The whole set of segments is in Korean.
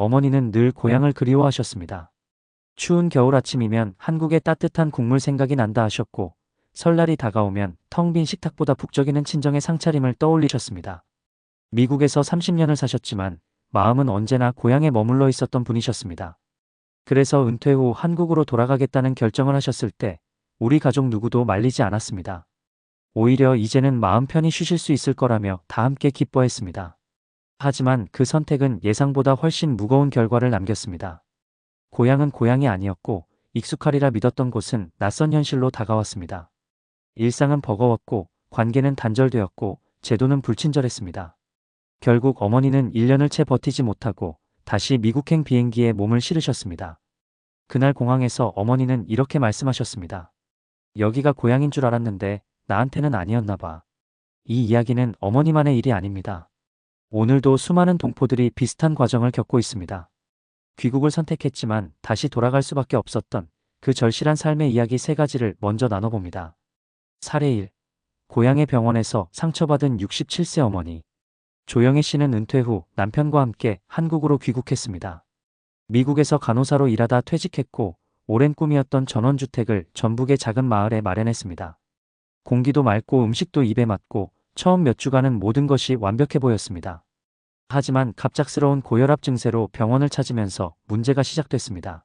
어머니는 늘 고향을 그리워하셨습니다. 추운 겨울 아침이면 한국의 따뜻한 국물 생각이 난다 하셨고 설날이 다가오면 텅 빈 식탁보다 북적이는 친정의 상차림을 떠올리셨습니다. 미국에서 30년을 사셨지만 마음은 언제나 고향에 머물러 있었던 분이셨습니다. 그래서 은퇴 후 한국으로 돌아가겠다는 결정을 하셨을 때 우리 가족 누구도 말리지 않았습니다. 오히려 이제는 마음 편히 쉬실 수 있을 거라며 다 함께 기뻐했습니다. 하지만 그 선택은 예상보다 훨씬 무거운 결과를 남겼습니다. 고향은 고향이 아니었고 익숙하리라 믿었던 곳은 낯선 현실로 다가왔습니다. 일상은 버거웠고 관계는 단절되었고 제도는 불친절했습니다. 결국 어머니는 1년을 채 버티지 못하고 다시 미국행 비행기에 몸을 실으셨습니다. 그날 공항에서 어머니는 이렇게 말씀하셨습니다. 여기가 고향인 줄 알았는데 나한테는 아니었나 봐. 이 이야기는 어머니만의 일이 아닙니다. 오늘도 수많은 동포들이 비슷한 과정을 겪고 있습니다. 귀국을 선택했지만 다시 돌아갈 수밖에 없었던 그 절실한 삶의 이야기 세 가지를 먼저 나눠봅니다. 사례 1. 고향의 병원에서 상처받은 67세 어머니. 조영애 씨는 은퇴 후 남편과 함께 한국으로 귀국했습니다. 미국에서 간호사로 일하다 퇴직했고 오랜 꿈이었던 전원주택을 전북의 작은 마을에 마련했습니다. 공기도 맑고 음식도 입에 맞고 처음 몇 주간은 모든 것이 완벽해 보였습니다. 하지만 갑작스러운 고혈압 증세로 병원을 찾으면서 문제가 시작됐습니다.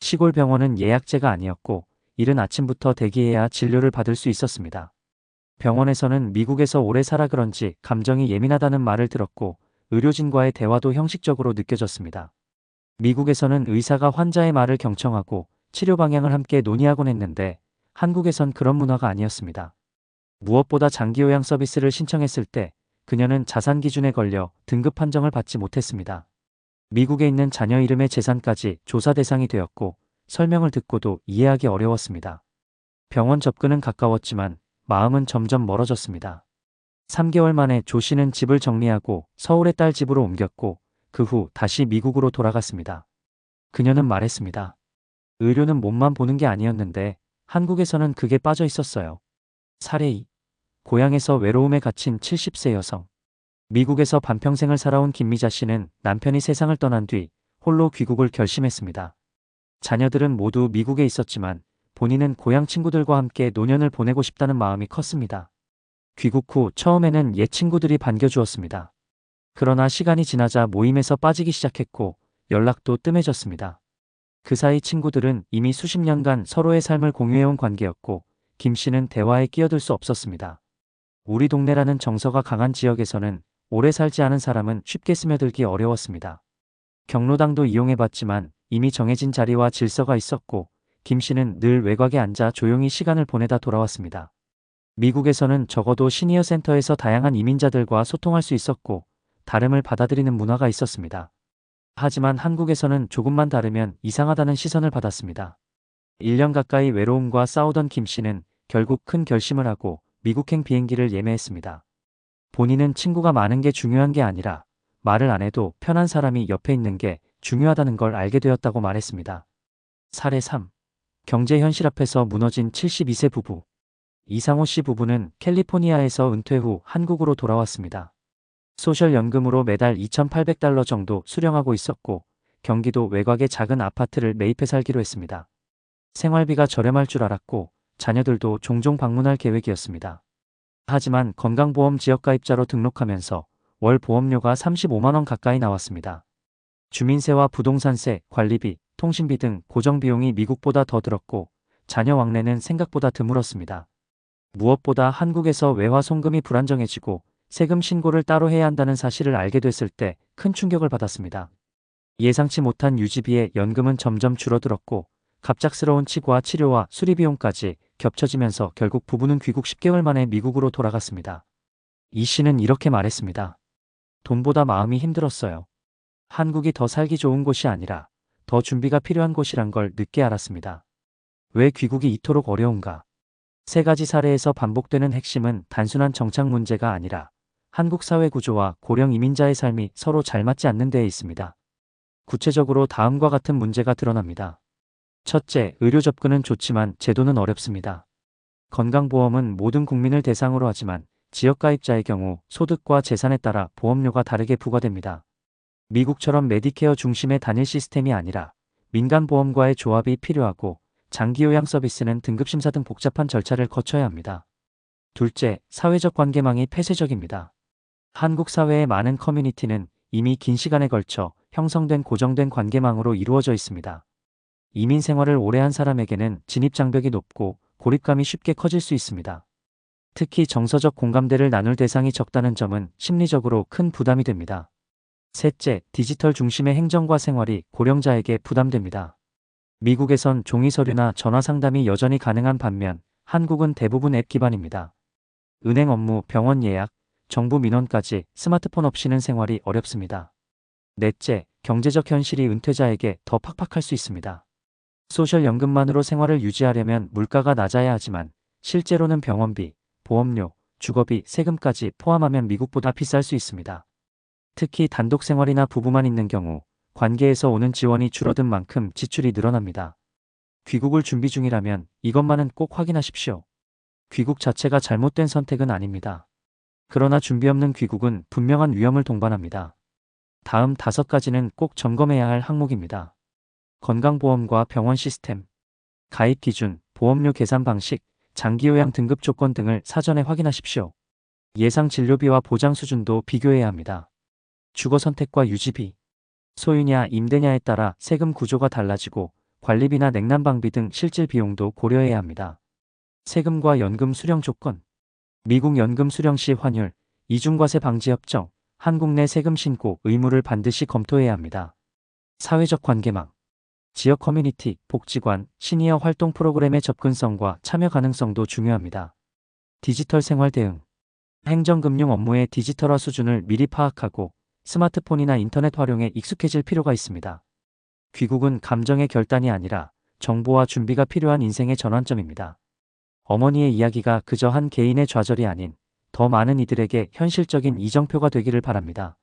시골 병원은 예약제가 아니었고 이른 아침부터 대기해야 진료를 받을 수 있었습니다. 병원에서는 미국에서 오래 살아 그런지 감정이 예민하다는 말을 들었고 의료진과의 대화도 형식적으로 느껴졌습니다. 미국에서는 의사가 환자의 말을 경청하고 치료 방향을 함께 논의하곤 했는데 한국에선 그런 문화가 아니었습니다. 무엇보다 장기요양 서비스를 신청했을 때 그녀는 자산 기준에 걸려 등급 판정을 받지 못했습니다. 미국에 있는 자녀 이름의 재산까지 조사 대상이 되었고 설명을 듣고도 이해하기 어려웠습니다. 병원 접근은 가까웠지만 마음은 점점 멀어졌습니다. 3개월 만에 조 씨는 집을 정리하고 서울의 딸 집으로 옮겼고 그 후 다시 미국으로 돌아갔습니다. 그녀는 말했습니다. 의료는 몸만 보는 게 아니었는데 한국에서는 그게 빠져 있었어요. 사례 2. 고향에서 외로움에 갇힌 70세 여성. 미국에서 반평생을 살아온 김미자 씨는 남편이 세상을 떠난 뒤 홀로 귀국을 결심했습니다. 자녀들은 모두 미국에 있었지만 본인은 고향 친구들과 함께 노년을 보내고 싶다는 마음이 컸습니다. 귀국 후 처음에는 옛 친구들이 반겨주었습니다. 그러나 시간이 지나자 모임에서 빠지기 시작했고 연락도 뜸해졌습니다. 그 사이 친구들은 이미 수십 년간 서로의 삶을 공유해온 관계였고 김 씨는 대화에 끼어들 수 없었습니다. 우리 동네라는 정서가 강한 지역에서는 오래 살지 않은 사람은 쉽게 스며들기 어려웠습니다. 경로당도 이용해봤지만 이미 정해진 자리와 질서가 있었고 김 씨는 늘 외곽에 앉아 조용히 시간을 보내다 돌아왔습니다. 미국에서는 적어도 시니어 센터에서 다양한 이민자들과 소통할 수 있었고 다름을 받아들이는 문화가 있었습니다. 하지만 한국에서는 조금만 다르면 이상하다는 시선을 받았습니다. 1년 가까이 외로움과 싸우던 김 씨는 결국 큰 결심을 하고 미국행 비행기를 예매했습니다. 본인은 친구가 많은 게 중요한 게 아니라 말을 안 해도 편한 사람이 옆에 있는 게 중요하다는 걸 알게 되었다고 말했습니다. 사례 3. 경제 현실 앞에서 무너진 72세 부부. 이상호 씨 부부는 캘리포니아에서 은퇴 후 한국으로 돌아왔습니다. 소셜연금으로 매달 2,800달러 정도 수령하고 있었고 경기도 외곽의 작은 아파트를 매입해 살기로 했습니다. 생활비가 저렴할 줄 알았고 자녀들도 종종 방문할 계획이었습니다. 하지만 건강보험 지역가입자로 등록하면서 월 보험료가 35만원 가까이 나왔습니다. 주민세와 부동산세, 관리비, 통신비 등 고정비용이 미국보다 더 들었고 자녀 왕래는 생각보다 드물었습니다. 무엇보다 한국에서 외화 송금이 불안정해지고 세금 신고를 따로 해야 한다는 사실을 알게 됐을 때 큰 충격을 받았습니다. 예상치 못한 유지비에 연금은 점점 줄어들었고 갑작스러운 치과 치료와 수리비용까지 겹쳐지면서 결국 부부는 귀국 10개월 만에 미국으로 돌아갔습니다. 이 씨는 이렇게 말했습니다. 돈보다 마음이 힘들었어요. 한국이 더 살기 좋은 곳이 아니라 더 준비가 필요한 곳이란 걸 늦게 알았습니다. 왜 귀국이 이토록 어려운가? 세 가지 사례에서 반복되는 핵심은 단순한 정착 문제가 아니라 한국 사회 구조와 고령 이민자의 삶이 서로 잘 맞지 않는 데에 있습니다. 구체적으로 다음과 같은 문제가 드러납니다. 첫째, 의료 접근은 좋지만 제도는 어렵습니다. 건강보험은 모든 국민을 대상으로 하지만 지역가입자의 경우 소득과 재산에 따라 보험료가 다르게 부과됩니다. 미국처럼 메디케어 중심의 단일 시스템이 아니라 민간보험과의 조합이 필요하고 장기요양 서비스는 등급심사 등 복잡한 절차를 거쳐야 합니다. 둘째, 사회적 관계망이 폐쇄적입니다. 한국 사회의 많은 커뮤니티는 이미 긴 시간에 걸쳐 형성된 고정된 관계망으로 이루어져 있습니다. 이민 생활을 오래 한 사람에게는 진입 장벽이 높고 고립감이 쉽게 커질 수 있습니다. 특히 정서적 공감대를 나눌 대상이 적다는 점은 심리적으로 큰 부담이 됩니다. 셋째, 디지털 중심의 행정과 생활이 고령자에게 부담됩니다. 미국에선 종이 서류나 전화 상담이 여전히 가능한 반면 한국은 대부분 앱 기반입니다. 은행 업무, 병원 예약, 정부 민원까지 스마트폰 없이는 생활이 어렵습니다. 넷째, 경제적 현실이 은퇴자에게 더 팍팍할 수 있습니다. 소셜연금만으로 생활을 유지하려면 물가가 낮아야 하지만 실제로는 병원비, 보험료, 주거비, 세금까지 포함하면 미국보다 비쌀 수 있습니다. 특히 단독 생활이나 부부만 있는 경우 관계에서 오는 지원이 줄어든 만큼 지출이 늘어납니다. 귀국을 준비 중이라면 이것만은 꼭 확인하십시오. 귀국 자체가 잘못된 선택은 아닙니다. 그러나 준비 없는 귀국은 분명한 위험을 동반합니다. 다음 다섯 가지는 꼭 점검해야 할 항목입니다. 건강보험과 병원 시스템, 가입 기준, 보험료 계산 방식, 장기요양 등급 조건 등을 사전에 확인하십시오. 예상 진료비와 보장 수준도 비교해야 합니다. 주거 선택과 유지비, 소유냐 임대냐에 따라 세금 구조가 달라지고 관리비나 냉난방비 등 실질 비용도 고려해야 합니다. 세금과 연금 수령 조건, 미국 연금 수령 시 환율, 이중과세 방지 협정, 한국 내 세금 신고 의무를 반드시 검토해야 합니다. 사회적 관계망, 지역 커뮤니티, 복지관, 시니어 활동 프로그램의 접근성과 참여 가능성도 중요합니다. 디지털 생활 대응, 행정금융 업무의 디지털화 수준을 미리 파악하고 스마트폰이나 인터넷 활용에 익숙해질 필요가 있습니다. 귀국은 감정의 결단이 아니라 정보와 준비가 필요한 인생의 전환점입니다. 어머니의 이야기가 그저 한 개인의 좌절이 아닌 더 많은 이들에게 현실적인 이정표가 되기를 바랍니다.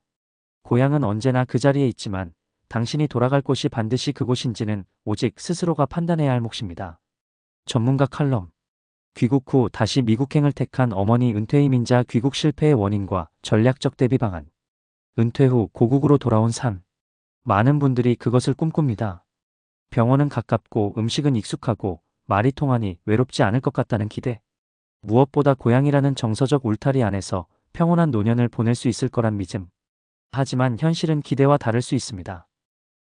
고향은 언제나 그 자리에 있지만 당신이 돌아갈 곳이 반드시 그곳인지는 오직 스스로가 판단해야 할 몫입니다. 전문가 칼럼 귀국 후 다시 미국행을 택한 어머니 은퇴 이민자 귀국 실패의 원인과 전략적 대비 방안 은퇴 후 고국으로 돌아온 삶 많은 분들이 그것을 꿈꿉니다. 병원은 가깝고 음식은 익숙하고 말이 통하니 외롭지 않을 것 같다는 기대. 무엇보다 고향이라는 정서적 울타리 안에서 평온한 노년을 보낼 수 있을 거란 믿음. 하지만 현실은 기대와 다를 수 있습니다.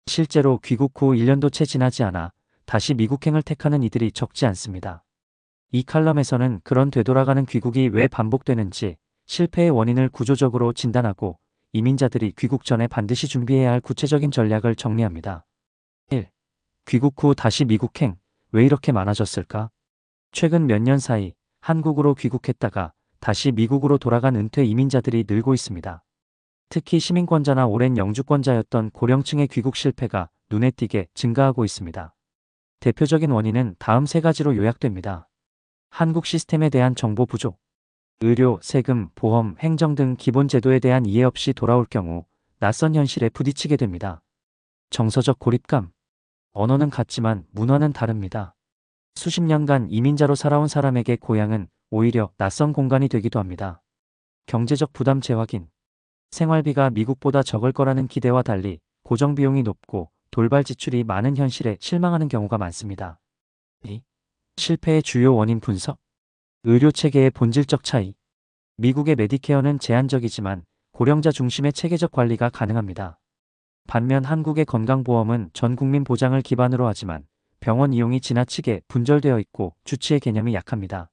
실제로 귀국 후 1년도 채 지나지 않아 다시 미국행을 택하는 이들이 적지 않습니다. 이 칼럼에서는 그런 되돌아가는 귀국이 왜 반복되는지 실패의 원인을 구조적으로 진단하고 이민자들이 귀국 전에 반드시 준비해야 할 구체적인 전략을 정리합니다. 1. 귀국 후 다시 미국행, 왜 이렇게 많아졌을까? 최근 몇 년 사이 한국으로 귀국했다가 다시 미국으로 돌아간 은퇴 이민자들이 늘고 있습니다. 특히 시민권자나 오랜 영주권자였던 고령층의 귀국 실패가 눈에 띄게 증가하고 있습니다. 대표적인 원인은 다음 세 가지로 요약됩니다. 한국 시스템에 대한 정보 부족, 의료, 세금, 보험, 행정 등 기본 제도에 대한 이해 없이 돌아올 경우 낯선 현실에 부딪히게 됩니다. 정서적 고립감. 언어는 같지만 문화는 다릅니다. 수십 년간 이민자로 살아온 사람에게 고향은 오히려 낯선 공간이 되기도 합니다. 경제적 부담 재확인. 생활비가 미국보다 적을 거라는 기대와 달리 고정 비용이 높고 돌발 지출이 많은 현실에 실망하는 경우가 많습니다. 2. 실패의 주요 원인 분석. 의료 체계의 본질적 차이. 미국의 메디케어는 제한적이지만 고령자 중심의 체계적 관리가 가능합니다. 반면 한국의 건강보험은 전 국민 보장을 기반으로 하지만 병원 이용이 지나치게 분절되어 있고 주치의 개념이 약합니다.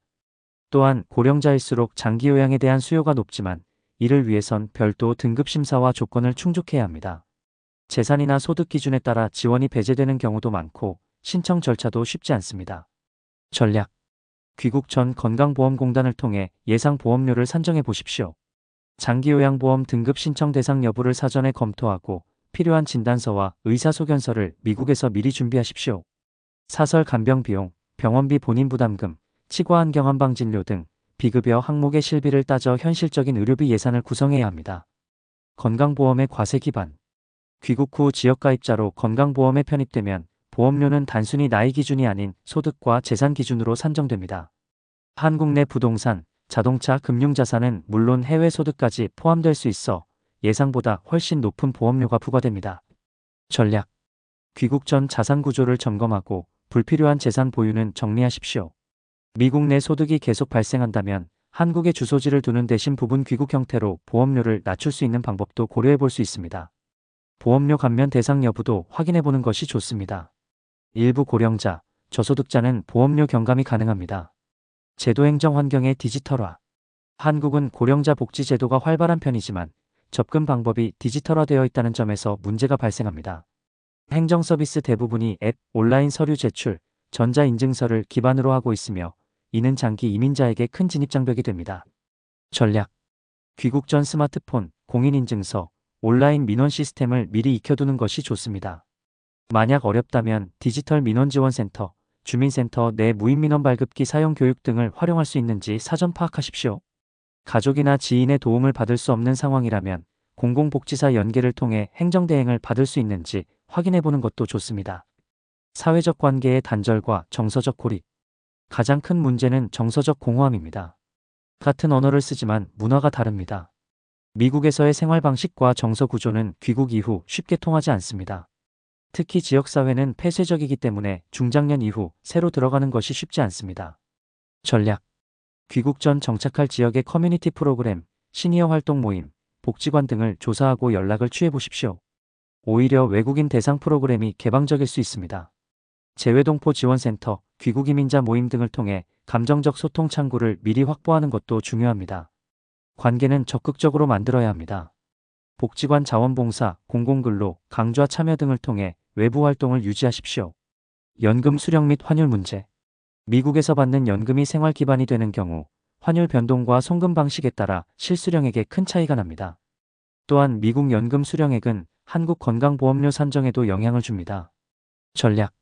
또한 고령자일수록 장기 요양에 대한 수요가 높지만 이를 위해선 별도 등급 심사와 조건을 충족해야 합니다. 재산이나 소득 기준에 따라 지원이 배제되는 경우도 많고 신청 절차도 쉽지 않습니다. 전략 귀국 전 건강보험공단을 통해 예상 보험료를 산정해 보십시오. 장기요양보험 등급 신청 대상 여부를 사전에 검토하고 필요한 진단서와 의사소견서를 미국에서 미리 준비하십시오. 사설 간병 비용, 병원비 본인 부담금, 치과환 경험방 진료 등 비급여 항목의 실비를 따져 현실적인 의료비 예산을 구성해야 합니다. 건강보험의 과세 기반 귀국 후 지역가입자로 건강보험에 편입되면 보험료는 단순히 나이 기준이 아닌 소득과 재산 기준으로 산정됩니다. 한국 내 부동산, 자동차, 금융자산은 물론 해외 소득까지 포함될 수 있어 예상보다 훨씬 높은 보험료가 부과됩니다. 전략. 귀국 전 자산 구조를 점검하고 불필요한 재산 보유는 정리하십시오. 미국 내 소득이 계속 발생한다면 한국에 주소지를 두는 대신 부분 귀국 형태로 보험료를 낮출 수 있는 방법도 고려해 볼 수 있습니다. 보험료 감면 대상 여부도 확인해 보는 것이 좋습니다. 일부 고령자, 저소득자는 보험료 경감이 가능합니다. 제도 행정 환경의 디지털화. 한국은 고령자 복지 제도가 활발한 편이지만 접근 방법이 디지털화되어 있다는 점에서 문제가 발생합니다. 행정 서비스 대부분이 앱, 온라인 서류 제출, 전자인증서를 기반으로 하고 있으며 이는 장기 이민자에게 큰 진입장벽이 됩니다. 전략. 귀국 전 스마트폰, 공인인증서, 온라인 민원 시스템을 미리 익혀두는 것이 좋습니다. 만약 어렵다면 디지털 민원지원센터, 주민센터 내 무인민원 발급기 사용 교육 등을 활용할 수 있는지 사전 파악하십시오. 가족이나 지인의 도움을 받을 수 없는 상황이라면 공공복지사 연계를 통해 행정대행을 받을 수 있는지 확인해 보는 것도 좋습니다. 사회적 관계의 단절과 정서적 고립. 가장 큰 문제는 정서적 공허함입니다. 같은 언어를 쓰지만 문화가 다릅니다. 미국에서의 생활 방식과 정서 구조는 귀국 이후 쉽게 통하지 않습니다. 특히 지역사회는 폐쇄적이기 때문에 중장년 이후 새로 들어가는 것이 쉽지 않습니다. 전략. 귀국 전 정착할 지역의 커뮤니티 프로그램, 시니어 활동 모임, 복지관 등을 조사하고 연락을 취해 보십시오. 오히려 외국인 대상 프로그램이 개방적일 수 있습니다. 재외동포 지원센터, 귀국 이민자 모임 등을 통해 감정적 소통 창구를 미리 확보하는 것도 중요합니다. 관계는 적극적으로 만들어야 합니다. 복지관 자원봉사, 공공근로, 강좌 참여 등을 통해 외부 활동을 유지하십시오. 연금 수령 및 환율 문제. 미국에서 받는 연금이 생활 기반이 되는 경우 환율 변동과 송금 방식에 따라 실수령액에 큰 차이가 납니다. 또한 미국 연금 수령액은 한국 건강보험료 산정에도 영향을 줍니다. 전략.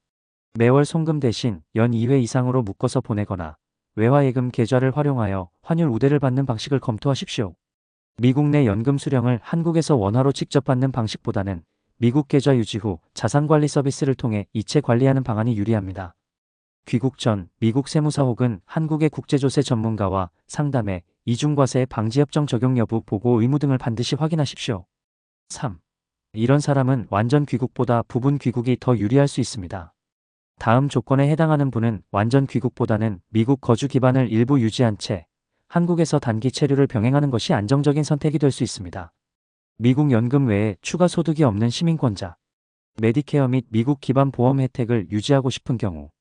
매월 송금 대신 연 2회 이상으로 묶어서 보내거나 외화예금 계좌를 활용하여 환율 우대를 받는 방식을 검토하십시오. 미국 내 연금 수령을 한국에서 원화로 직접 받는 방식보다는 미국 계좌 유지 후 자산관리 서비스를 통해 이체 관리하는 방안이 유리합니다. 귀국 전 미국 세무사 혹은 한국의 국제조세 전문가와 상담해 이중과세 방지협정 적용 여부 보고 의무 등을 반드시 확인하십시오. 3. 이런 사람은 완전 귀국보다 부분 귀국이 더 유리할 수 있습니다. 다음 조건에 해당하는 분은 완전 귀국보다는 미국 거주 기반을 일부 유지한 채 한국에서 단기 체류를 병행하는 것이 안정적인 선택이 될 수 있습니다. 미국 연금 외에 추가 소득이 없는 시민권자, 메디케어 및 미국 기반 보험 혜택을 유지하고 싶은 경우,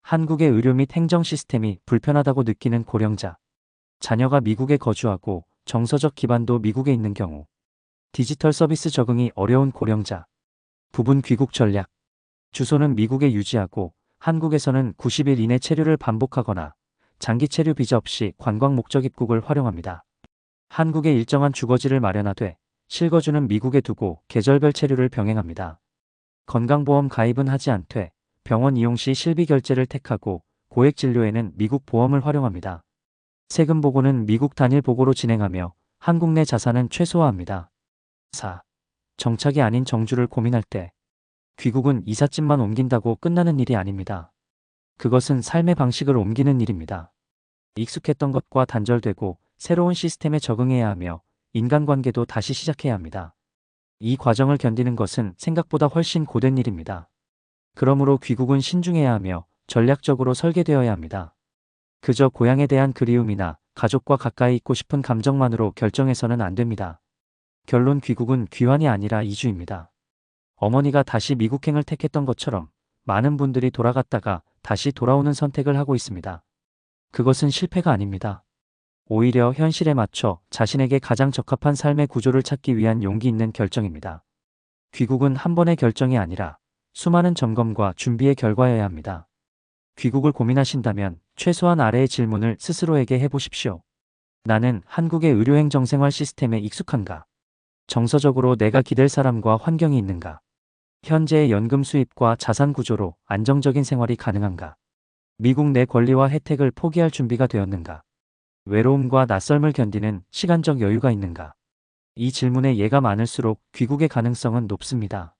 한국의 의료 및 행정 시스템이 불편하다고 느끼는 고령자, 자녀가 미국에 거주하고 정서적 기반도 미국에 있는 경우, 디지털 서비스 적응이 어려운 고령자, 부분 귀국 전략, 주소는 미국에 유지하고 한국에서는 90일 이내 체류를 반복하거나 장기 체류 비자 없이 관광 목적 입국을 활용합니다. 한국에 일정한 주거지를 마련하되 실거주는 미국에 두고 계절별 체류를 병행합니다. 건강보험 가입은 하지 않되 병원 이용 시 실비 결제를 택하고 고액 진료에는 미국 보험을 활용합니다. 세금 보고는 미국 단일 보고로 진행하며 한국 내 자산은 최소화합니다. 4. 정착이 아닌 정주를 고민할 때 귀국은 이삿짐만 옮긴다고 끝나는 일이 아닙니다. 그것은 삶의 방식을 옮기는 일입니다. 익숙했던 것과 단절되고 새로운 시스템에 적응해야 하며 인간관계도 다시 시작해야 합니다. 이 과정을 견디는 것은 생각보다 훨씬 고된 일입니다. 그러므로 귀국은 신중해야 하며 전략적으로 설계되어야 합니다. 그저 고향에 대한 그리움이나 가족과 가까이 있고 싶은 감정만으로 결정해서는 안 됩니다. 결론 귀국은 귀환이 아니라 이주입니다. 어머니가 다시 미국행을 택했던 것처럼 많은 분들이 돌아갔다가 다시 돌아오는 선택을 하고 있습니다. 그것은 실패가 아닙니다. 오히려 현실에 맞춰 자신에게 가장 적합한 삶의 구조를 찾기 위한 용기 있는 결정입니다. 귀국은 한 번의 결정이 아니라 수많은 점검과 준비의 결과여야 합니다. 귀국을 고민하신다면 최소한 아래의 질문을 스스로에게 해보십시오. 나는 한국의 의료행정생활 시스템에 익숙한가? 정서적으로 내가 기댈 사람과 환경이 있는가? 현재의 연금 수입과 자산 구조로 안정적인 생활이 가능한가? 미국 내 권리와 혜택을 포기할 준비가 되었는가? 외로움과 낯설을 견디는 시간적 여유가 있는가? 이 질문에 예가 많을수록 귀국의 가능성은 높습니다.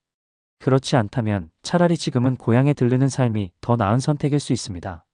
그렇지 않다면 차라리 지금은 고향에 들르는 삶이 더 나은 선택일 수 있습니다.